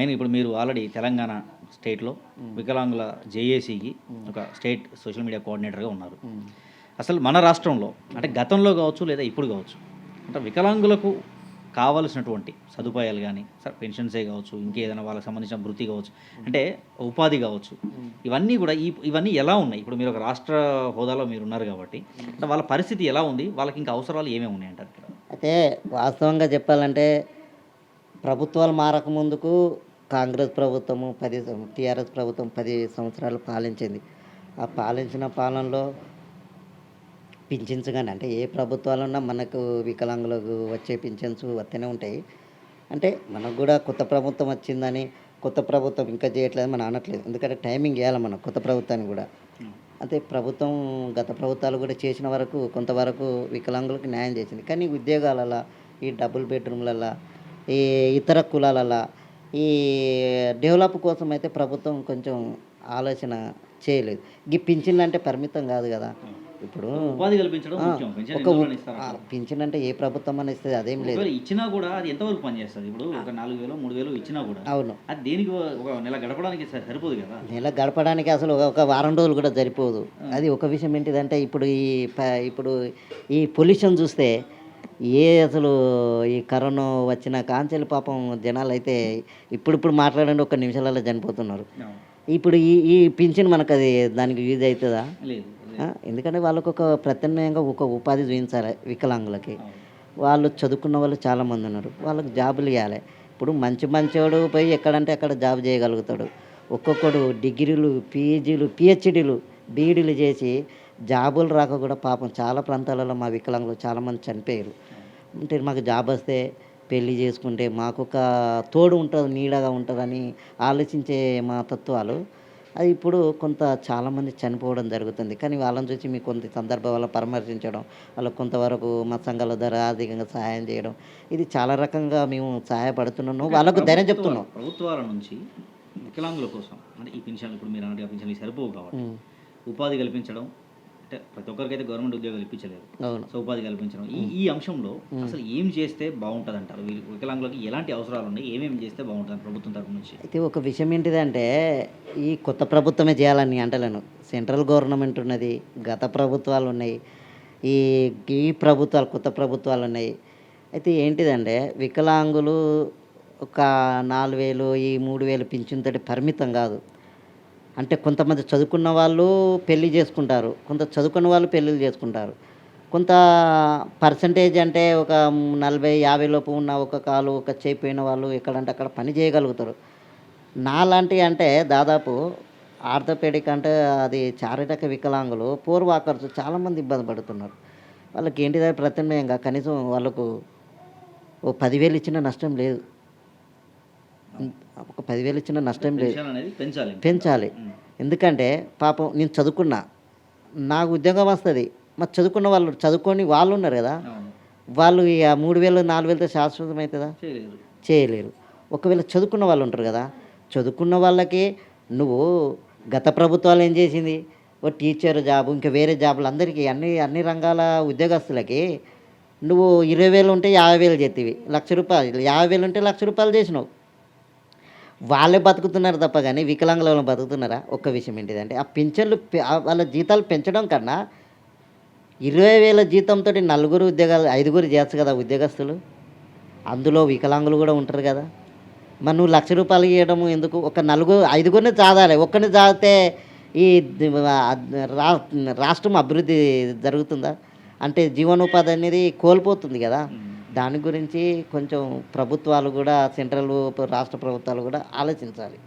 Main ఇప్పుడు మీరు already Telangana స్టేట్లో వికలాంగుల జేఏసీకి ఒక స్టేట్ సోషల్ మీడియా కోఆర్డినేటర్గా ఉన్నారు. అసలు మన రాష్ట్రంలో అంటే గతంలో కావచ్చు లేదా ఇప్పుడు కావచ్చు అంటే వికలాంగులకు కావలసినటువంటి సదుపాయాలు కానీ సార్ పెన్షన్సే కావచ్చు ఇంకేదైనా వాళ్ళకి సంబంధించిన వృత్తి కావచ్చు అంటే ఉపాధి కావచ్చు ఇవన్నీ కూడా ఈ ఇవన్నీ ఎలా ఉన్నాయి? ఇప్పుడు మీరు ఒక రాష్ట్ర హోదాలో మీరు ఉన్నారు కాబట్టి అంటే వాళ్ళ పరిస్థితి ఎలా ఉంది? వాళ్ళకి ఇంకా అవసరాలు ఏమేమి ఉన్నాయి అంటారు అయితే వాస్తవంగా చెప్పాలంటే ప్రభుత్వాలు మారక ముందుకు కాంగ్రెస్ ప్రభుత్వము పది టీఆర్ఎస్ ప్రభుత్వం పది సంవత్సరాలు పాలించింది. ఆ పాలించిన పాలనలో పింఛన్స్ కానీ అంటే ఏ ప్రభుత్వాలు ఉన్నా మనకు వికలాంగులకు వచ్చే పింఛన్స్ వస్తూనే ఉంటాయి. అంటే మనకు కూడా కొత్త ప్రభుత్వం వచ్చిందని కొత్త ప్రభుత్వం ఇంకా చేయట్లేదు మనం అనట్లేదు. ఎందుకంటే టైమింగ్ ఇవ్వాలి మనం కొత్త ప్రభుత్వానికి కూడా. అంటే ప్రభుత్వం గత ప్రభుత్వాలు కూడా చేసిన వరకు కొంతవరకు వికలాంగులకు న్యాయం చేసింది. కానీ ఉద్యోగాలలో ఈ డబుల్ బెడ్రూమ్లలో ఈ ఇతర కులాలలో ఈ డెవలప్ కోసం అయితే ప్రభుత్వం కొంచెం ఆలోచన చేయలేదు. ఈ పింఛన్లు అంటే పరిమితం కాదు కదా. ఇప్పుడు ఉపాధి కల్పించడం ఒక పింఛన్ అంటే ఏ ప్రభుత్వం అని ఇస్తుంది అదేం లేదు. ఇచ్చినా కూడా అది ఎంతవరకు పనిచేస్తుంది? ఇప్పుడు ఒక నాలుగు వేలు మూడు వేలు ఇచ్చినా కూడా అవును. అది దేనికి ఒక నెల గడపడానికి సరిపోదు కదా. నెల గడపడానికి అసలు ఒక- వారం రోజులు కూడా సరిపోదు. అది ఒక విషయం ఏంటిదంటే ఇప్పుడు ఈ ఇప్పుడు ఈ పొల్యూషన్ చూస్తే ఏ అసలు ఈ కరోనా వచ్చిన కాంచెలు పాపం జనాలు అయితే ఇప్పుడిప్పుడు మాట్లాడండి ఒక నిమిషాలలో చనిపోతున్నారు. ఇప్పుడు ఈ ఈ పింఛన్ మనకు అది దానికి యూజ్ అవుతుందా ఎందుకంటే వాళ్ళకు ఒక ప్రత్యామ్నాయంగా ఒక ఉపాధి చూపించాలి వికలాంగులకి. వాళ్ళు చదువుకున్న వాళ్ళు చాలామంది ఉన్నారు. వాళ్ళకి జాబులు ఇవ్వాలి ఇప్పుడు మంచి మంచివాడు పోయి ఎక్కడంటే అక్కడ జాబ్ చేయగలుగుతాడు. ఒక్కొక్కడు డిగ్రీలు పీజీలు పిహెచ్డీలు బీఈడీలు చేసి జాబులు రాక కూడా పాపం చాలా ప్రాంతాలలో మా వికలాంగులు చాలామంది చనిపోయారు. అంటే మాకు జాబ్ వస్తే పెళ్ళి చేసుకుంటే మాకు ఒక తోడు ఉంటుంది నీడగా ఉంటుందని ఆలోచించే మా తత్వాలు. అది ఇప్పుడు కొంత చాలామంది చనిపోవడం జరుగుతుంది. కానీ వాళ్ళని చూసి మీకు కొంత సందర్భాల పరామర్శించడం వాళ్ళకు కొంతవరకు మా సంఘాల ద్వారా ఆర్థికంగా సహాయం చేయడం ఇది చాలా రకంగా మేము సహాయపడుతున్నాము వాళ్ళకు ధైర్యం చెప్తున్నాం ప్రభుత్వాల నుంచి వికలాంగుల కోసం అంటే ఈ పెన్షన్లు ఇప్పుడు మీరు అన్నట్టు పెన్షన్లు సరిపోవు కాబట్టి. ఉపాధి కల్పించడం అంటే ప్రతి ఒక్కరికైతే గవర్నమెంట్ ఉద్యోగాలు ఇప్పించలేదు. సో ఉపాధి కల్పించడం. ఈ ఈ అంశంలో అసలు ఏం చేస్తే బాగుంటుంది అంటారు వీళ్ళు వికలాంగులకు ఎలాంటి అవసరాలు ఉన్నాయి? ఏమేమి చేస్తే బాగుంటుంది ప్రభుత్వం తరపు నుంచి? అయితే ఒక విషయం ఏంటిదంటే ఈ కొత్త ప్రభుత్వమే చేయాలని అంటలేను. సెంట్రల్ గవర్నమెంట్ ఉన్నది గత ప్రభుత్వాలు ఉన్నాయి ఈ ఈ ప్రభుత్వాలు కొత్త ప్రభుత్వాలు ఉన్నాయి. అయితే ఏంటిదంటే వికలాంగులు ఒక నాలుగు వేలు ఈ మూడు వేలు పింఛన్తోటి పరిమితం కాదు. అంటే కొంతమంది చదువుకున్న వాళ్ళు పెళ్ళి చేసుకుంటారు కొంత చదువుకున్న వాళ్ళు పెళ్ళిళ్ళు చేసుకుంటారు. కొంత పర్సంటేజ్ అంటే ఒక నలభై యాభై లోపు ఉన్న ఒక కాలు ఒక చేయిపోయిన వాళ్ళు ఎక్కడంటే అక్కడ పని చేయగలుగుతారు. నాలాంటి అంటే దాదాపు ఆర్థోపెడిక్ అంటే అది చారిటక వికలాంగులు పూర్ వాకర్స్ చాలామంది ఇబ్బంది పడుతున్నారు. వాళ్ళకి ఏంటిదో ప్రత్యామ్నాయంగా కనీసం వాళ్ళకు ఓ పదివేలు ఇచ్చిన నష్టం లేదు. ఒక పదివేలు ఇచ్చిన నష్టం లేదు. పెంచాలి. ఎందుకంటే పాపం నేను చదువుకున్నా. నాకు ఉద్యోగం వస్తుంది. మరి చదువుకున్న వాళ్ళు చదువుకొని వాళ్ళు ఉన్నారు కదా. వాళ్ళు ఇక మూడు వేలు నాలుగు వేలతో శాశ్వతం అవుతుందా? చేయలేరు. ఒకవేళ చదువుకున్న వాళ్ళు ఉంటారు కదా. చదువుకున్న వాళ్ళకి నువ్వు గత ప్రభుత్వాలు ఏం చేసింది? ఓ టీచర్ జాబ్ ఇంకా వేరే జాబులు అందరికీ అన్ని అన్ని రంగాల ఉద్యోగస్తులకి నువ్వు ఇరవై వేలు ఉంటే యాభై వేలు చేతివి. లక్ష రూపాయలు. యాభై వేలు ఉంటే లక్ష రూపాయలు చేసినావు. వాళ్ళే బతుకుతున్నారు తప్ప కానీ వికలాంగుల వాళ్ళు బతుకుతున్నారా? ఒక్క విషయం ఏంటిదంటే ఆ పింఛన్లు వాళ్ళ జీతాలు పెంచడం కన్నా ఇరవై వేల జీతంతో నలుగురు ఉద్యోగాలు ఐదుగురు చేయొచ్చు కదా ఉద్యోగస్తులు? అందులో వికలాంగులు కూడా ఉంటారు కదా. మరి నువ్వు లక్ష రూపాయలు ఇవ్వడం ఎందుకు? ఒక నలుగురు ఐదుగురిని చాదాలి. ఒక్కరిని చాదితే ఈ రా రాష్ట్రం అభివృద్ధి జరుగుతుందా? అంటే జీవనోపాధి అనేది కోల్పోతుంది కదా. దాని గురించి కొంచెం ప్రభుత్వాలు కూడా సెంట్రల్ రాష్ట్ర ప్రభుత్వాలు కూడా ఆలోచించాలి.